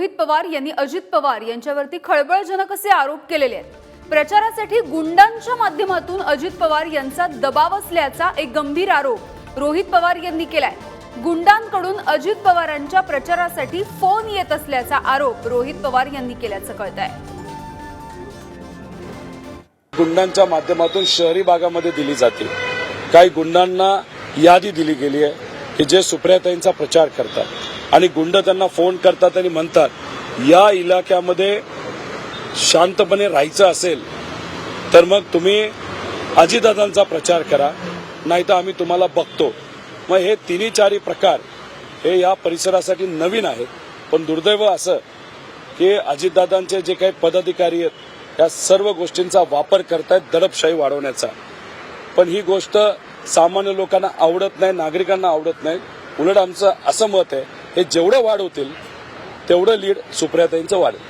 रोहित पवार यांनी अजित पवार यांच्यावरती खळबळजनक असे आरोप केलेले आहेत. प्रचारासाठी गुंडांच्या माध्यमातून अजित पवार यांचा दबाव असल्याचा एक गंभीर आरोप रोहित पवार यांनी केलाय. गुंडांकडून अजित पवारांच्या प्रचारासाठी फोन येत असल्याचा आरोप रोहित पवार यांनी केल्याचं कळत आहे गुंडांच्या माध्यमातून शहरी भागामध्ये दिली जाते. काही गुंडांना यादी दिली गेली आहे की जे सुप्रियाताईंचा प्रचार करतात. आणि गुंड त्यांना फोन करतात आणि म्हणतात या इलाक्यामध्ये शांतपणे राहायचं असेल तर मग तुम्ही अजितदादांचा प्रचार करा नाही तर आम्ही तुम्हाला बघतो. मग हे तिन्ही चारी प्रकार हे या परिसरासाठी नवीन आहेत. पण दुर्दैव असं की अजितदादांचे जे काही पदाधिकारी आहेत या सर्व गोष्टींचा वापर करतायत दडपशाही वाढवण्याचा. पण ही गोष्ट सामान्य लोकांना आवडत नाही नागरिकांना आवडत नाही. उलट आमचं असं मत आहे हे जेवढं वाढवतील तेवढं लीड सुप्रियाताईंचं वाढेल.